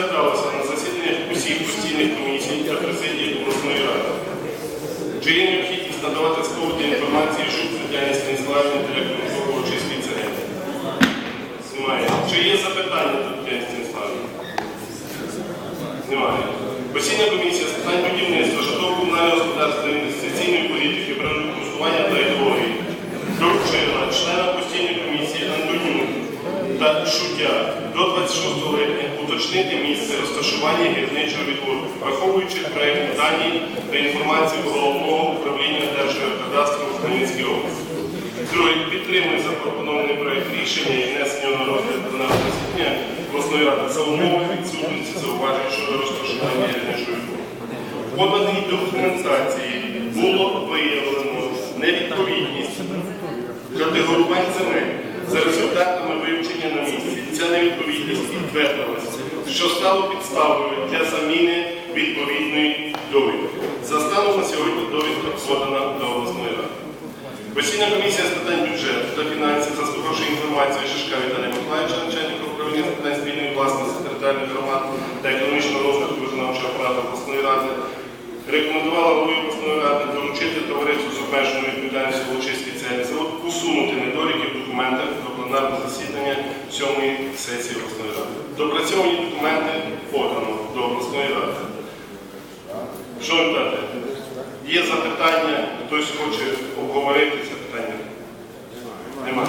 розглядалася на засіданнях усіх постійних комісій та президії обласної ради. Чи є необхідність надавати сповіді інформації Жук Тетяні Станіславівні, директору Службової спеціальної? Немає. Чи є запитання до Тетяні Станіславівні? Немає. Постійна комісія з питань будівництва. Та до 26 липня уточнити місце розташування гірничого відвору, враховуючи проєктні дані та інформацію головного управління Держгеокадастру в Хмельницькій області. Друге, підтримує запропонований проєкт рішення і внесення на розгляд пленарного засідання обласної ради за умови відсутності зауважень щодо розташування гірничого відвору. В поданій документації було виявлено невідповідність категорувань земель що стало підставою для заміни відповідної довідки. За станом на сьогодні довідка подана до обласної ради. Постійна комісія з питань бюджету та фінансів, заслухавши інформацію Шишка Віталія Миколаївича, начальника управління з питань спільної власності територіальних громад та економічного розвитку виконавчого апарату обласної ради, рекомендувала голові обласної ради доручити товариству з обмеженою відповідальністю Волочиський цельний завод усунути недоліки в документах до пленарного засідання сьомої сесії обласної ради. Допрацьовані документи подано до обласної ради. Що ви дати? є запитання, хтось хоче обговорити це питання? Немає.